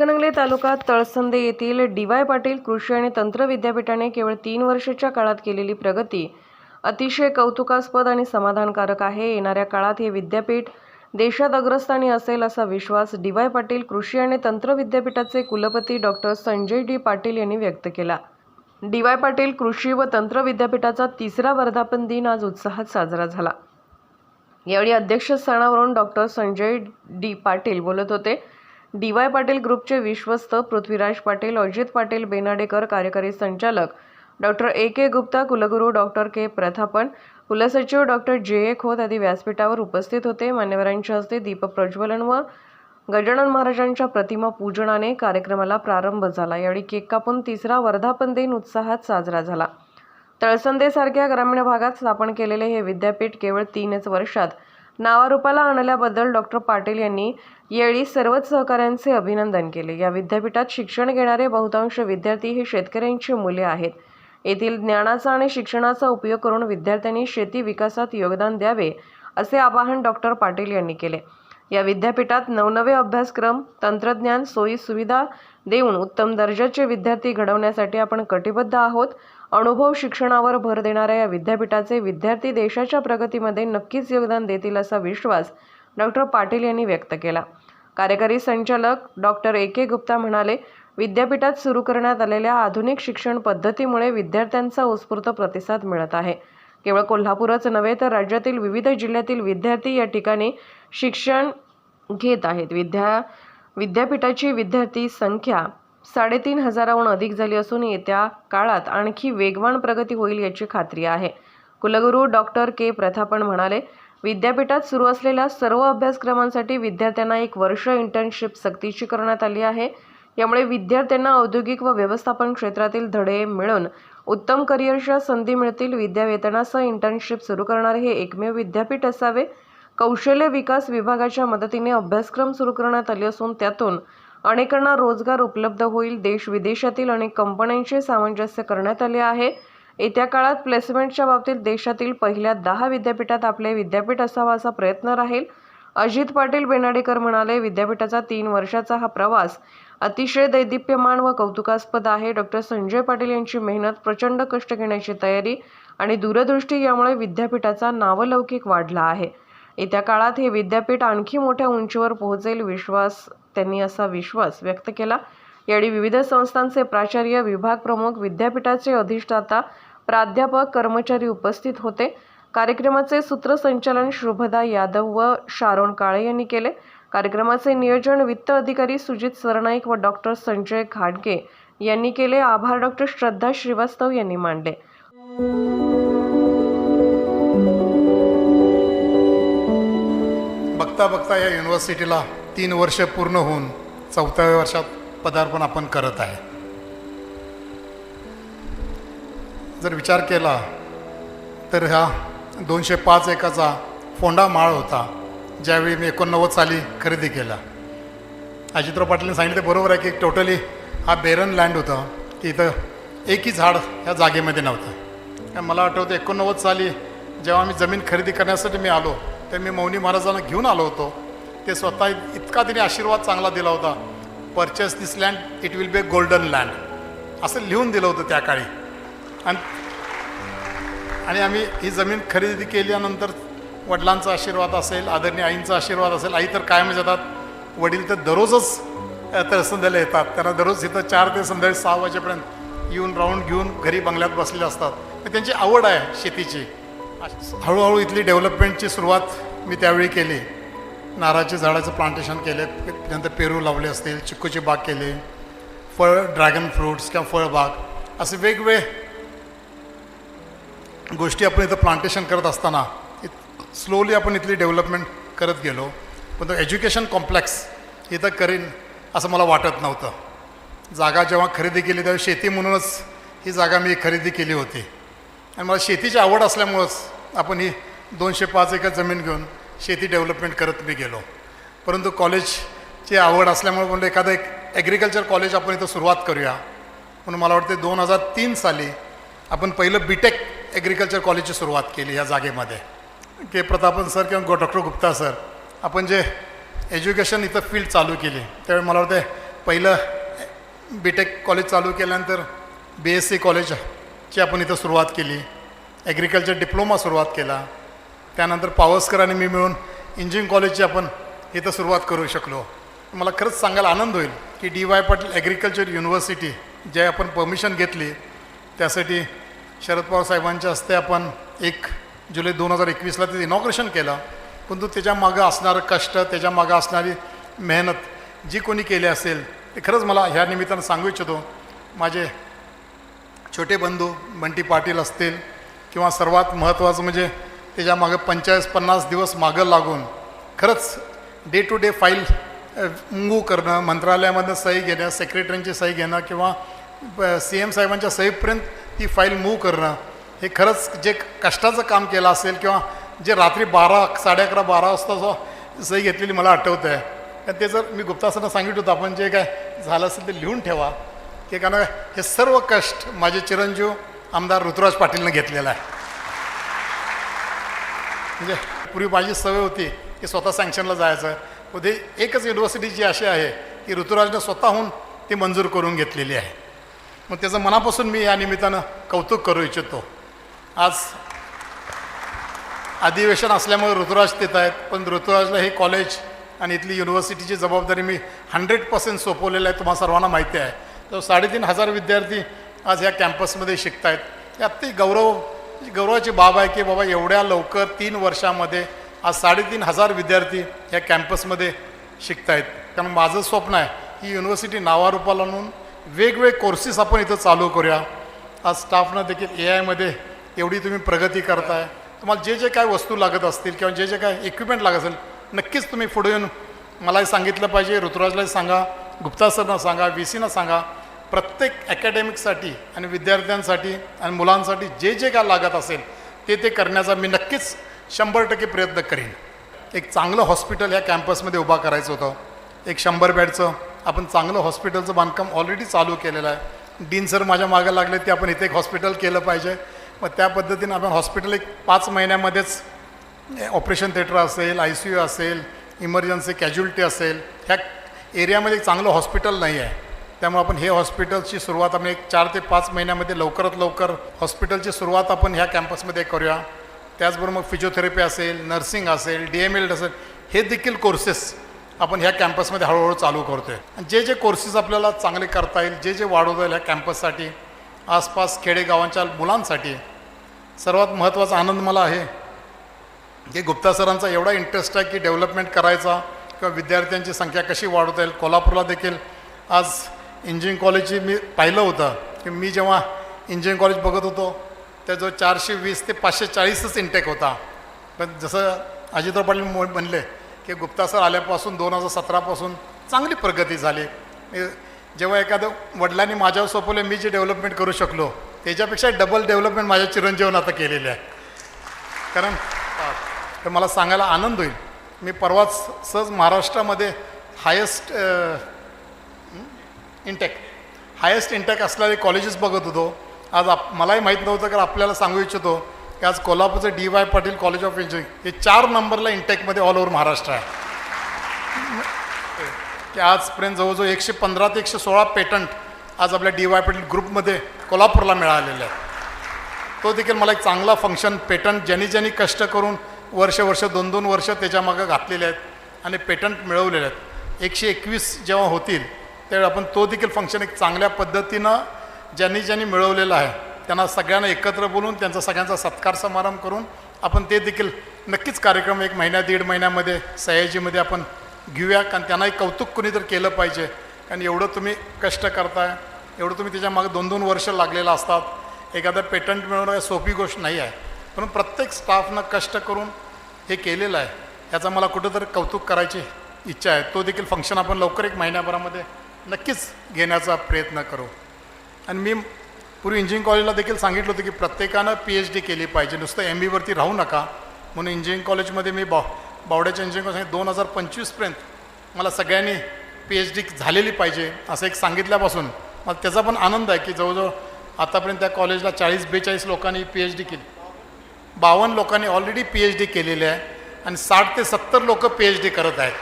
हातकणंगले तालुका तळसंदे येथील D Y Patil कृषी आणि तंत्र विद्यापीठाने केवळ तीन वर्षाच्या काळात केलेली प्रगती अतिशय कौतुकास्पद आणि समाधानकारक आहे. येणाऱ्या काळात हे विद्यापीठ देशात अग्रस्थानी असेल असा विश्वास डी वाय पाटील कृषी आणि तंत्र विद्यापीठाचे कुलपती डॉक्टर संजय डी पाटील यांनी व्यक्त केला. डी वाय पाटील कृषी व तंत्र विद्यापीठाचा तिसरा वर्धापन दिन आज उत्साहात साजरा झाला. यावेळी अध्यक्षस्थानावरून डॉक्टर संजय डी पाटील बोलत होते. डी वाय पाटील ग्रुपचे विश्वस्त पृथ्वीराज पाटील अजित पाटील बेनाडेकर कार्यकारी संचालक डॉक्टर ए के गुप्ता कुलगुरू डॉक्टर के प्रथापन कुलसचिव डॉक्टर जे ए खोत आदी व्यासपीठावर उपस्थित होते. मान्यवरांच्या हस्ते दीप प्रज्वलन व गजानन महाराजांच्या प्रतिमा पूजनाने कार्यक्रमाला प्रारंभ झाला. यावेळी केक कापून तिसरा वर्धापन दिन उत्साहात साजरा झाला. तळसंदेसारख्या ग्रामीण भागात स्थापन केलेले हे विद्यापीठ केवळ तीनच वर्षात नावारूपाला आणल्याबद्दल डॉक्टर पाटील यांनी यावेळी सर्वच सहकाऱ्यांचे अभिनंदन केले. या विद्यापीठात शिक्षण घेणारे बहुतांश विद्यार्थी हे शेतकऱ्यांची मुले आहेत. येथील ज्ञानाचा आणि शिक्षणाचा उपयोग करून विद्यार्थ्यांनी शेती विकासात योगदान द्यावे असे आवाहन डॉक्टर पाटील यांनी केले. या विद्यापीठात नवनवे अभ्यासक्रम तंत्रज्ञान सोयी सुविधा देऊन उत्तम दर्जाचे विद्यार्थी घडवण्यासाठी आपण कटिबद्ध आहोत. अनुभव शिक्षणावर भर देणाऱ्या या विद्यापीठाचे विद्यार्थी देशाच्या प्रगतीमध्ये नक्कीच योगदान देतील असा विश्वास डॉक्टर पाटील यांनी व्यक्त केला. कार्यकारी संचालक डॉक्टर ए. के. गुप्ता म्हणाले विद्यापीठात सुरू करण्यात आलेल्या आधुनिक शिक्षण पद्धतीमुळे विद्यार्थ्यांचा उत्स्फूर्त प्रतिसाद मिळत आहे. केवळ कोल्हापूरच नव्हे तर राज्यातील विविध जिल्ह्यातील विद्यार्थी या ठिकाणी शिक्षण घेत आहेत. विद्या विद्यापीठाची विद्यार्थी संख्या साडेतीन हजाराहून अधिक झाली असून येत्या काळात आणखी वेगवान प्रगती होईल याची खात्री आहे. कुलगुरू डॉक्टर के. प्रथापण म्हणाले विद्यापीठात सुरू असलेल्या सर्व अभ्यासक्रमांसाठी विद्यार्थ्यांना एक वर्ष इंटर्नशिप सक्तीची करण्यात आली आहे. यामुळे विद्यार्थ्यांना औद्योगिक व व्यवस्थापन क्षेत्रातील धडे मिळून उत्तम करिअरच्या संधी मिळतील. विद्यावेतनासह इंटर्नशिप सुरू करणारे हे एकमेव विद्यापीठ असावे. कौशल्य विकास विभागाच्या मदतीने अभ्यासक्रम सुरू करण्यात आले असून त्यातून अनेकांना रोजगार उपलब्ध होईल. देश विदेशातील अनेक कंपन्यांचे सामंजस्य करण्यात आले आहे. येत्या काळात प्लेसमेंटच्या बाबतीत देशातील पहिल्या दहा विद्यापीठात आपले विद्यापीठ असावा असा प्रयत्न राहील. अजित पाटील बेनाडेकर म्हणाले विद्यापीठाचा तीन वर्षाचा हा प्रवास अतिशय दैदिप्यमान व कौतुकास्पद आहे. डॉक्टर संजय पाटील यांची मेहनत प्रचंड कष्ट घेण्याची तयारी आणि दूरदृष्टी यामुळे विद्यापीठाचा नावलौकिक वाढला आहे. येत्या काळात हे विद्यापीठ आणखी मोठ्या उंचीवर पोहोचेल विश्वास त्यांनी असा विश्वास व्यक्त केला. यावेळी विविध संस्थांचे प्राचार्य विभाग प्रमुख विद्यापीठाचे अधिष्ठाता प्राध्यापक कर्मचारी उपस्थित होते. कार्यक्रमाचे सूत्रसंचालन शुभदा यादव व शारोन काळे यांनी केले. कार्यक्रमाचे नियोजन वित्त अधिकारी सुजित सरनाईक व डॉक्टर संजय घाडगे यांनी केले. आभार डॉक्टर श्रद्धा श्रीवास्तव यांनी मांडले. बघता बघता या युनिव्हर्सिटीला तीन वर्ष पूर्ण होऊन चौथ्याव्या वर्षात पदार्पण आपण करत आहे. जर विचार केला तर ह्या दोनशे पाच एकाचा फोंडा माळ होता. ज्यावेळी मी एकोणनव्वद साली खरेदी केला. अजितराव पाटीलने सांगितलं बरोबर आहे की टोटली हा बेरन लँड होता. की इथं एकही झाड ह्या जागेमध्ये नव्हतं. मला आठवतं एकोणनव्वद साली जेव्हा मी जमीन खरेदी करण्यासाठी मी आलो तर मी मौनी महाराजांना घेऊन आलो होतो. ते स्वतः इतका तिने आशीर्वाद चांगला दिला होता purchase this land it will be golden land असं लिहून दिलं होतं त्या काळी. आणि आणि आम्ही ही जमीन खरेदी केल्यानंतर वडिलांचा आशीर्वाद असेल आदरणीय आईंचा आशीर्वाद असेल आई तर कायम जातात वडील तर दररोजच तर संध्याला येतात. त्यांना दररोज इथं चार ते संध्याकाळी सहा वाजेपर्यंत येऊन राऊंड घेऊन घरी बंगल्यात बसलेले असतात. तर त्यांची आवड आहे शेतीची. हळूहळू इथली डेव्हलपमेंटची सुरुवात मी त्यावेळी केली. नारळाच्या झाडाचं प्लांटेशन केले त्यानंतर पेरू लावले असतील चिक्कूची बाग केली फळ ड्रॅगन फ्रूट्स किंवा फळबाग असे वेगवेगळे गोष्टी आपण इथं प्लांटेशन करत असताना स्लोली आपण इथली डेव्हलपमेंट करत गेलो. पण तो एज्युकेशन कॉम्प्लेक्स इथं करीन असं मला वाटत नव्हतं. जागा जेव्हा खरेदी केली तेव्हा शेती म्हणूनच ही जागा मी खरेदी केली होती. आणि मला शेतीची आवड असल्यामुळंच आपण ही दोनशे पाच एकर जमीन घेऊन शेती डेव्हलपमेंट करत मी गेलो. परंतु कॉलेजची आवड असल्यामुळे म्हणलं एखादं एक ॲग्रिकल्चर कॉलेज आपण इथं सुरुवात करूया. म्हणून मला वाटते दोन हजार तीन साली आपण पहिलं बी टेक ॲग्रिकल्चर कॉलेजची सुरुवात केली या जागेमध्ये. के प्रतापन सर किंवा डॉक्टर गुप्ता सर आपण जे एज्युकेशन इथं फील्ड चालू केली त्यावेळी मला वाटतं पहिलं बी टेक कॉलेज चालू केल्यानंतर बी एस सी कॉलेजची आपण इथं सुरुवात केली ॲग्रिकल्चर डिप्लोमा सुरुवात केला त्यानंतर पावसकर आणि मी मिळून इंजिनिअरिंग कॉलेजची आपण इथं सुरुवात करू शकलो. मला खरंच सांगायला आनंद होईल की D Y Patil agriculture university जे आपण परमिशन घेतली त्यासाठी शरद पवार साहेबांच्या हस्ते आपण एक जुलै दोन हजार एकवीसला ते इनॉग्रेशन केलं. परंतु त्याच्या मागं असणारं कष्ट त्याच्या मागं असणारी मेहनत जी कोणी केली असेल ते खरंच मला ह्या निमित्तानं सांगू इच्छितो. माझे छोटे बंधू बंटी पाटील असतील किंवा सर्वात महत्त्वाचं म्हणजे त्याच्या मागं पंचेचाळीस पन्नास दिवस मागं लागून खरंच day to day file move करणं मंत्रालयामधनं सही घेणं सेक्रेटरींची सही घेणं किंवा सी एम साहेबांच्या सहीपर्यंत ती फाईल मूव करणं हे खरंच जे कष्टाचं काम केलं असेल किंवा जे रात्री बारा साडे अकरा बारा वाजता जो सही घेतलेली मला आठवतं आहे आणि ते जर मी गुप्तासांना सांगितलं होतं आपण जे काय झालं असेल ते लिहून ठेवा. की कारण हे सर्व कष्ट माझे चिरंजीव आमदार ऋतुराज पाटीलनं घेतलेला आहे. म्हणजे पूर्वी माझी सवय होती की स्वतः सँक्शनला जायचं. उद्या एकच युनिव्हर्सिटी जी अशी आहे की ऋतुराजनं स्वतःहून ती मंजूर करून घेतलेली आहे. मग त्याचं मनापासून मी या निमित्तानं कौतुक करू इच्छितो. आज अधिवेशन असल्यामुळे ऋतुराज देत आहेत पण ऋतुराजला हे कॉलेज आणि इथली युनिव्हर्सिटीची जबाबदारी मी हंड्रेड पर्सेंट सोपवलेलं आहे तुम्हाला सर्वांना माहिती आहे. तर साडेतीन हजार विद्यार्थी आज ह्या कॅम्पसमध्ये शिकत आहेत हे अति गौरव गौरवाची बाब आहे की बाबा एवढ्या लवकर तीन वर्षामध्ये आज साडेतीन हजार विद्यार्थी ह्या कॅम्पसमध्ये शिकत आहेत कारण माझं स्वप्न आहे ही युनिव्हर्सिटी नावारूपाला आणून वेगवेगळे कोर्सेस आपण इथं चालू करूया. आज स्टाफनं देखील ए आयमध्ये एवढी तुम्ही प्रगती करताय. तुम्हाला जे जे काय वस्तू लागत असतील किंवा जे जे काय इक्विपमेंट लागत असेल नक्कीच तुम्ही पुढे येऊन मलाही सांगितलं पाहिजे ऋतुराजलाही सांगा गुप्ता सरना सांगा व्ही सीना सांगा. प्रत्येक अकॅडमिकसाठी आणि विद्यार्थ्यांसाठी आणि मुलांसाठी जे जे काय लागत असेल ते ते करण्याचा मी नक्कीच शंभर टक्के प्रयत्न करीन. एक चांगलं हॉस्पिटल या कॅम्पसमध्ये उभा करायचं होतं. एक शंभर बेडचं आपण चांगलं हॉस्पिटलचं बांधकाम ऑलरेडी चालू केलेलं आहे. डीन सर माझ्या मागं लागले ते आपण इथे एक हॉस्पिटल केलं पाहिजे. मग त्या पद्धतीनं आपण हॉस्पिटल एक पाच महिन्यामध्येच ऑपरेशन थिएटर असेल आय सी यू असेल इमर्जन्सी कॅज्युलिटी असेल ह्या एरियामध्ये एक चांगलं हॉस्पिटल नाही आहे. त्यामुळे आपण हे हॉस्पिटलची सुरुवात आपण एक चार ते पाच महिन्यामध्ये लवकरात लवकर हॉस्पिटलची सुरुवात आपण ह्या कॅम्पसमध्ये करूया. त्याचबरोबर मग फिजिओथेरपी असेल नर्सिंग असेल डी एम एल असेल हे देखील कोर्सेस आपण ह्या कॅम्पसमध्ये हळूहळू चालू करतो आहे आणि जे जे कोर्सेस आपल्याला चांगले करता येईल जे जे वाढवता येईल ह्या कॅम्पससाठी आसपास खेडेगावांच्या मुलांसाठी सर्वात महत्त्वाचा आनंद मला आहे की गुप्ता सरांचा एवढा इंटरेस्ट आहे की डेव्हलपमेंट करायचा किंवा विद्यार्थ्यांची संख्या कशी वाढवता येईल. कोल्हापूरला देखील आज इंजिनिअरिंग कॉलेजची मी पाहिलं होतं की मी जेव्हा इंजिनिअरिंग कॉलेज बघत होतो त्याजवळ चारशे वीस ते पाचशे चाळीसच इंटेक होता. पण जसं अजितराव पाटील म्हणले की गुप्ता सर आल्यापासून दोन हजार सतरापासून चांगली प्रगती झाली. जेव्हा एखादं वडिलांनी माझ्यावर सोपवले मी जे डेव्हलपमेंट करू शकलो त्याच्यापेक्षा डबल डेव्हलपमेंट माझ्या चिरंजीवन आता केलेले आहे. कारण तर मला सांगायला आनंद होईल. मी परवाच सहज महाराष्ट्रामध्ये हायेस्ट इंटेक हायेस्ट इंटेक असणारे कॉलेजेस बघत होतो. आज आप मलाही माहीत नव्हतं कारण आपल्याला सांगू इच्छितो की आज कोल्हापूरचं D Y Patil college of engineering हे चार नंबरला इंटेकमध्ये ऑल ओव्हर महाराष्ट्र आहे. की आजपर्यंत जवळजवळ एकशे पंधरा ते एकशे सोळा पेटंट आज आपल्या डी वाय पाटील ग्रुपमध्ये कोल्हापूरला मिळालेले आहेत. तो देखील मला एक चांगला फंक्शन पेटंट ज्यांनी ज्यांनी कष्ट करून वर्ष वर्ष दोन दोन वर्ष त्याच्यामागं घातलेले आहेत आणि पेटंट मिळवलेले आहेत. एकशे एकवीस जेव्हा होतील त्यावेळी आपण तो देखील फंक्शन एक चांगल्या पद्धतीनं ज्यांनी ज्यांनी मिळवलेलं आहे त्यांना सगळ्यांना एकत्र बोलून त्यांचा सगळ्यांचा सत्कार समारंभ करून आपण ते देखील नक्कीच कार्यक्रम एक महिन्या दीड महिन्यामध्ये सयाजीमध्ये आपण घेऊया. कारण त्यांनाही कौतुक कुणी तर केलं पाहिजे. कारण एवढं तुम्ही कष्ट करताय एवढं तुम्ही त्याच्यामागे दोन दोन वर्ष लागलेलं असतात. एखादं पेटंट मिळवणं सोपी गोष्ट नाही आहे. पण प्रत्येक स्टाफनं कष्ट करून हे केलेलं आहे. याचा मला कुठंतरी कौतुक करायची इच्छा आहे. तो देखील फंक्शन आपण लवकर एक महिन्याभरामध्ये नक्कीच घेण्याचा प्रयत्न करू. आणि मी पूर्वी इंजिनिअरिंग कॉलेजला देखील सांगितलं होतं की प्रत्येकानं पी एच डी केली पाहिजे. नुसतं एम बीवरती राहू नका. म्हणून इंजिनिअरिंग कॉलेजमध्ये मी बा बावड्याच्या इंजिनिअरिंग कॉलेज दोन हजार पंचवीसपर्यंत मला सगळ्यांनी पी एच डी झालेली पाहिजे असं एक सांगितल्यापासून मला त्याचा पण आनंद आहे की जवळजवळ आतापर्यंत त्या कॉलेजला चाळीस बेचाळीस लोकांनी पी एच डी केली. बावन्न लोकांनी ऑलरेडी पी एच डी केलेली आहे आणि साठ ते सत्तर लोक पी एच डी करत आहेत.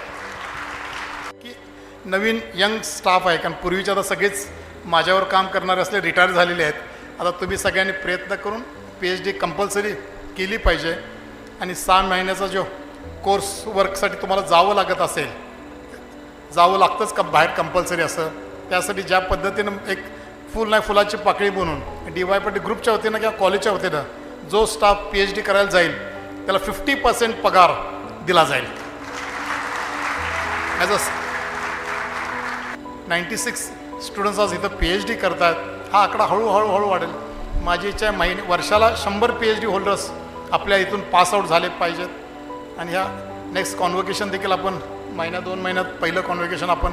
की नवीन यंग स्टाफ आहे कारण पूर्वीचे आता सगळेच माझ्यावर काम करणारे असले रिटायर झालेले आहेत. आता तुम्ही सगळ्यांनी प्रयत्न करून पी एच डी कंपल्सरी केली पाहिजे आणि सहा महिन्याचा जो कोर्स वर्कसाठी तुम्हाला जावं लागत असेल जावं लागतंच का बाहेर कंपल्सरी असं? त्यासाठी ज्या पद्धतीनं एक फुल नाही फुलाची पाकळी बनवून डी वाय पाटी ग्रुपच्या वतीनं किंवा कॉलेजच्या वतीनं जो स्टाफ पी एच डी करायला जाईल त्याला फिफ्टी पर्सेंट पगार दिला जाईल. As a ninety six students आज इथं पी एच डी करतात हा आकडा हळूहळू हळू वाढेल. माझी इच्छा महिने वर्षाला शंभर पी एच डी होल्डर्स आपल्या इथून पासआउट झाले पाहिजेत. आणि ह्या नेक्स्ट कॉन्व्हकेशन देखील आपण महिन्या दोन महिन्यात पहिलं कॉन्व्होकेशन आपण